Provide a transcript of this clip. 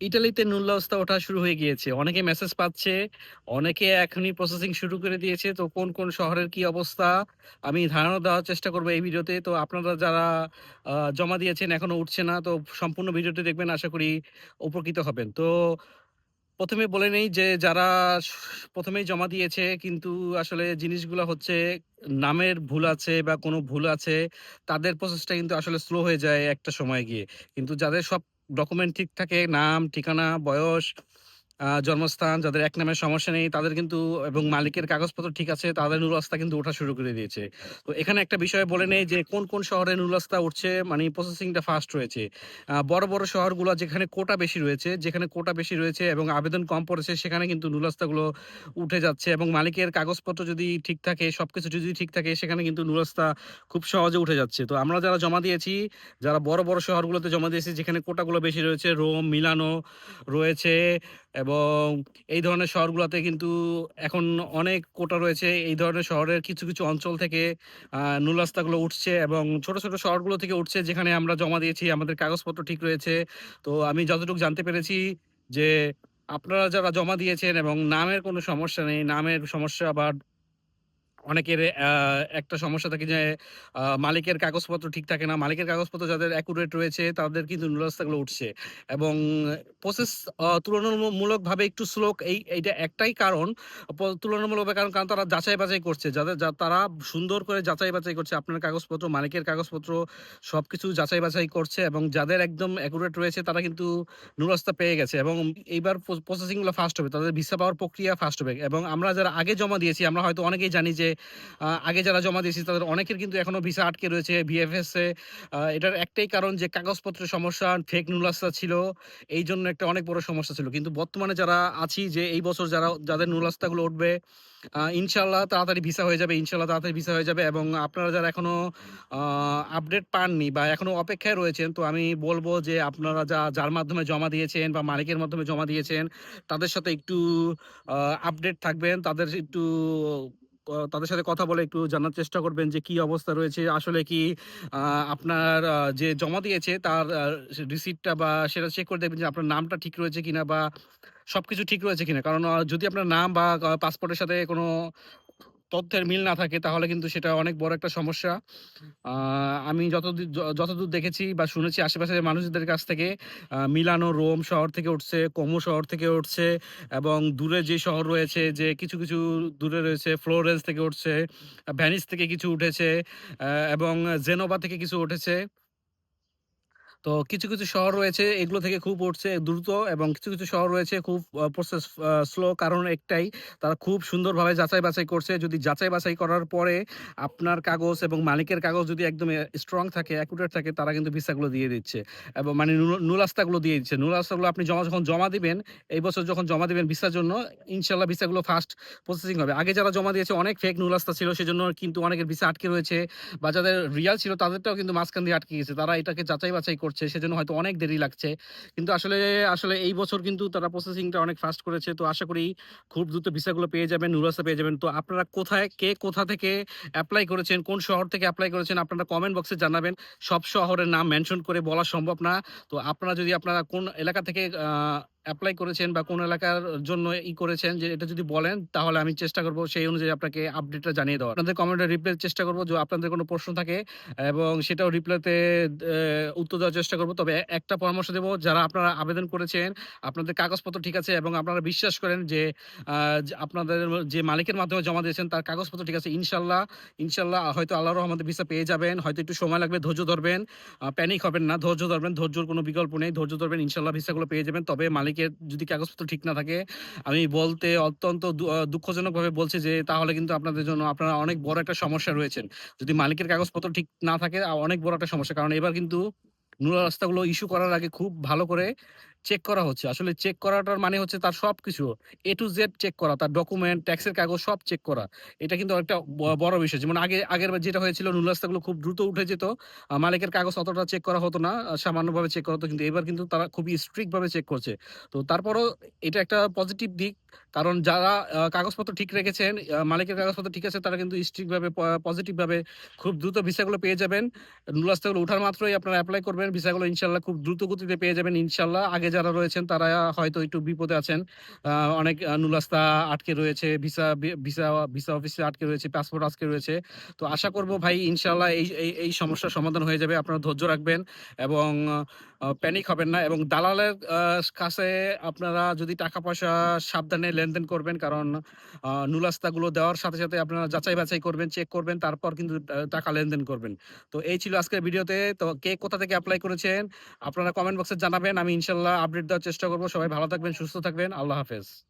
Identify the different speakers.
Speaker 1: ইটালিতে নুল্লাউস্তা ওঠা শুরু হয়ে গিয়েছে। অনেকে মেসেজ পাচ্ছে, অনেকে এখনই প্রসেসিং শুরু করে দিয়েছে। তো কোন, কোন শহরের কি অবস্থা আমি ধারণা দেওয়ার চেষ্টা করব এই ভিডিওতে। তো আপনারা যারা জমা দিয়েছেন এখনও উঠছে না। তো সম্পূর্ণ ভিডিওটি দেখবেন আশা করি উপকৃত হবেন। তো প্রথমে বলে নেই যে যারা প্রথমেই জমা দিয়েছে কিন্তু আসলে জিনিসগুলো হচ্ছে নামের ভুল আছে বা কোনো ভুল আছে, তাদের প্রসেসটা কিন্তু আসলে স্লো হয়ে যায় একটা সময় গিয়ে। কিন্তু যাদের সব ডকুমেন্ট ঠিক থাকে নাম, ঠিকানা, বয়স, জন্মস্থান যাদের এক নামে সমস্যা নেই তাদের কিন্তু এবং মালিকের কাগজপত্র ঠিক আছে তাদের নুরাস্তা কিন্তু ওঠা শুরু করে দিয়েছে। তো এখানে একটা বিষয় বলে নেই যে কোন, কোন শহরে নুরাস্তা উঠছে মানে প্রসেসিংটা ফাস্ট রয়েছে। বড়, বড় শহরগুলো যেখানে কোটা বেশি রয়েছে, যেখানে কোটা বেশি রয়েছে এবং আবেদন কম পড়েছে সেখানে কিন্তু নুরাস্তাগুলো উঠে যাচ্ছে এবং মালিকের কাগজপত্র যদি ঠিক থাকে, সবকিছু যদি ঠিক থাকে সেখানে কিন্তু নুরাস্তা খুব সহজে উঠে যাচ্ছে। তো আমরা যারা জমা দিয়েছি, যারা বড়, বড় শহরগুলোতে জমা দিয়েছি যেখানে কোটাগুলো বেশি রয়েছে রোম, মিলানো রয়েছে এবং এই ধরনের শহরগুলোতে কিন্তু এখন অনেক কোটা রয়েছে। এই ধরনের শহরের কিছু, কিছু অঞ্চল থেকে নুলাস্তাগুলো উঠছে এবং ছোট, ছোট শহরগুলো থেকে উঠছে যেখানে আমরা জমা দিয়েছি আমাদের কাগজপত্র ঠিক রয়েছে। তো আমি যতটুকু জানতে পেরেছি যে আপনারা যারা জমা দিয়েছেন এবং নামের কোনো সমস্যা নেই, নামের সমস্যা বা অনেকের একটা সমস্যা থাকে যে মালিকের কাগজপত্র ঠিক থাকে না। মালিকের কাগজপত্র যাদের অ্যাকুরেট রয়েছে তাদের কিন্তু নুরাস্তাগুলো উঠছে। এবং প্রসেস তুলনামূলকভাবে একটু স্লো এই এইটা একটাই কারণ তুলনামূলকভাবে কারণ, কারণ তারা যাচাই-বাছাই করছে। যাদের যা তারা সুন্দর করে যাচাই-বাছাই করছে আপনার কাগজপত্র, মালিকের কাগজপত্র সব কিছু যাচাই-বাছাই করছে এবং যাদের একদম অ্যাকুরেট রয়েছে তারা কিন্তু নুরাস্তা পেয়ে গেছে এবং এইবার প্রসেসিংগুলো প্রসেসিং ফাস্ট হবে। তাদের ভিসা পাওয়ার প্রক্রিয়া ফাস্ট হবে এবং আমরা যারা আগে জমা দিয়েছি আমরা হয়তো অনেকেই জানি যে আগে যারা জমা দিয়েছি তাদের অনেকের কিন্তু এখনও ভিসা আটকে রয়েছে ভিএফএস এটার একটাই কারণ যে কাগজপত্রের সমস্যা, ফেক নুরাস্তা ছিল। এই জন্য একটা অনেক বড় সমস্যা ছিল। কিন্তু বর্তমানে যারা আছি যে এই বছর যারা যাদের নুলাস্তাগুলো উঠবে ইনশাল্লাহ তাড়াতাড়ি ভিসা হয়ে যাবে। ইনশাল্লাহ তাড়াতাড়ি ভিসা হয়ে যাবে এবং আপনারা যারা এখনও আ আপডেট পাননি বা এখনও অপেক্ষায় রয়েছেন তো আমি বলব যে আপনারা যা যার মাধ্যমে জমা দিয়েছেন বা মালিকের মাধ্যমে জমা দিয়েছেন তাদের সাথে একটু আপডেট থাকবেন। তাদের একটু তাদের সাথে কথা বলে একটু জানার চেষ্টা করবেন যে কি অবস্থা রয়েছে। আসলে কি আপনার যে জমা দিয়েছে তার রিসিপ্টটা বা সেটা চেক করে দেখবেন যে আপনার নামটা ঠিক রয়েছে কিনা বা সবকিছু ঠিক রয়েছে কিনা। কারণ যদি আপনার নাম বা পাসপোর্টের সাথে কোনো তথ্যের মিল না থাকে তাহলে কিন্তু সেটা অনেক বড় একটা সমস্যা। আমি যতদূর যতদূর দেখেছি বা শুনেছি আশেপাশের মানুষদের কাছ থেকে মিলানো, রোম শহর থেকে উঠছে, কোমো শহর থেকে উঠছে এবং দূরে যে শহর রয়েছে যে কিছু, কিছু দূরে রয়েছে ফ্লোরেন্স থেকে উঠছে, ভ্যানিস থেকে কিছু উঠেছে এবং জেনোভা থেকে কিছু উঠেছে। তো কিছু, কিছু শহর রয়েছে এগুলো থেকে খুব উঠছে দ্রুত এবং কিছু, কিছু শহর রয়েছে খুব প্রসেস স্লো কারণ একটাই তারা খুব সুন্দরভাবে যাচাই-বাছাই করছে। যদি যাচাই-বাছাই করার পরে আপনার কাগজ এবং মালিকের কাগজ যদি একদম স্ট্রং থাকে, অ্যাকুরেট থাকে তারা কিন্তু ভিসাগুলো দিয়ে দিচ্ছে। এবং মানে নু নুরাস্তাগুলো দিয়ে দিচ্ছে। নুরাস্তাগুলো আপনি জমা যখন জমা দিবেন, এই বছর যখন জমা দিবেন ভিসার জন্য ইনশাল্লাহ ভিসাগুলো ফাস্ট প্রসেসিং হবে। আগে যারা জমা দিয়েছে অনেক ফেক নুরাস্তা ছিল সেজন্য কিন্তু অনেকের ভিসা আটকে রয়েছে বা যাদের রিয়াল ছিল তাদেরটাও কিন্তু মাঝখান দিয়ে আটকে গেছে। তারা এটাকে যাচাই-বাছাই করছে সেজন্য হয়তো অনেক দেরি লাগছে। কিন্তু আসলে, আসলে এই বছর কিন্তু তারা প্রসেসিংটা অনেক ফাস্ট করেছে। তো আশা করি খুব দ্রুত ভিসাগুলো পেয়ে যাবেন, নুরাসা পেয়ে যাবেন। তো আপনারা কোথায় কে কোথা থেকে অ্যাপ্লাই করেছেন, কোন শহর থেকে অ্যাপ্লাই করেছেন আপনারা কমেন্ট বক্সে জানাবেন। সব শহরের নাম মেনশন করে বলা সম্ভব না। তো আপনারা যদি আপনারা কোন এলাকা থেকে আ এপ্লাই করেছেন বা কোন এলাকার জন্য ই করেছেন যে এটা যদি বলেন তাহলে আমি চেষ্টা করব সেই অনুযায়ী আপনাকে আপডেটটা জানিয়ে দেওয়ার। আপনাদের কমেন্টে রিপ্লাই চেষ্টা করব যে আপনাদের কোনো প্রশ্ন থাকে এবং সেটাও রিপ্লাইতে উত্তর দেওয়ার চেষ্টা করব। তবে একটা পরামর্শ দেব যারা আপনারা আবেদন করেছেন, আপনাদের কাগজপত্র ঠিক আছে এবং আপনারা বিশ্বাস করেন যে আপনাদের যে মালিকের মাধ্যমে জমা দিয়েছেন তার কাগজপত্র ঠিক আছে। ইনশাল্লাহ ইনশাল্লাহ হয়তো আল্লাহর রহমতে ভিসা পেয়ে যাবেন। হয়তো একটু সময় লাগবে, ধৈর্য ধরবেন। প্যানিক হবেন না, ধৈর্য ধরবেন। ধৈর্যর কোনো বিকল্প নেই। ধৈর্য ধরবেন। ইনশাল্লাহ ভিসাগুলো পেয়ে যাবেন। তবে মালিকের যদি কাগজপত্র ঠিক না থাকে, আমি বলতে অত্যন্ত দুঃখজনকভাবে বলছি যে, তাহলে কিন্তু আপনাদের জন্য আপনারা অনেক বড় একটা সমস্যা রয়েছেন। যদি মালিকের কাগজপত্র ঠিক না থাকে অনেক বড় একটা সমস্যা। কারণ এবার কিন্তু নুরা রাস্তাগুলো ইস্যু করার আগে খুব ভালো করে চেক করা হচ্ছে। আসলে চেক করাটার মানে হচ্ছে তার সব কিছু এ টু জেড চেক করা। তার ডকুমেন্ট, ট্যাক্সের কাগজ সব চেক করা। এটা কিন্তু একটা বড় বিষয়। যেমন আগে আগের যেটা হয়েছিল নুরাস্তাগুলো খুব দ্রুত উঠে যেত। মালিকের কাগজ অতটা চেক করা হতো না। সামান্যভাবে চেক করা হতো। কিন্তু এবার কিন্তু তারা খুবই স্ট্রিক্টভাবে চেক করছে। তো তারপরও এটা একটা পজিটিভ দিক। কারণ যারা কাগজপত্র ঠিক রেখেছেন, মালিকের কাগজপত্র ঠিক আছে তারা কিন্তু স্ট্রিক্ট ভাবে প পজিটিভ খুব দ্রুত ভিসাগুলো পেয়ে যাবেন। নুরাস্তাগুলো ওঠার মাত্রই আপনারা অ্যাপ্লাই করবেন। ভিসাগুলো ইনশাল্লাহ খুব দ্রুত গতিতে পেয়ে যাবেন ইনশাল্লাহ আগে যারা রয়েছেন তারা হয়তো একটু বিপদে আছেন অনেক নুলাস্তা আটকে রয়েছে ভিসা ভিসা ভিসা অফিসে আটকে রয়েছে পাসপোর্ট আটকে রয়েছে তো আশা করব ভাই ইনশাল্লাহ এই এই সমস্যার সমাধান হয়ে যাবে আপনারা ধৈর্য রাখবেন এবং প্যানিক হবেন না এবং দালালের কাছে আপনারা যদি টাকা পয়সা সাবধানে লেনদেন করবেন। কারণ নুলাস্তাগুলো দেওয়ার সাথে সাথে আপনারা যাচাই বাছাই করবেন চেক করবেন, তারপর কিন্তু টাকা লেনদেন করবেন। তো এই ছিল আজকের ভিডিওতে। তো কে কোথা থেকে অ্যাপ্লাই করেছেন? আপনারা কমেন্ট বক্সে জানাবেন। আমি ইনশাল্লাহ আপডেট দেওয়ার চেষ্টা করব। সবাই ভালো থাকবেন, সুস্থ থাকবেন। আল্লাহ হাফেজ।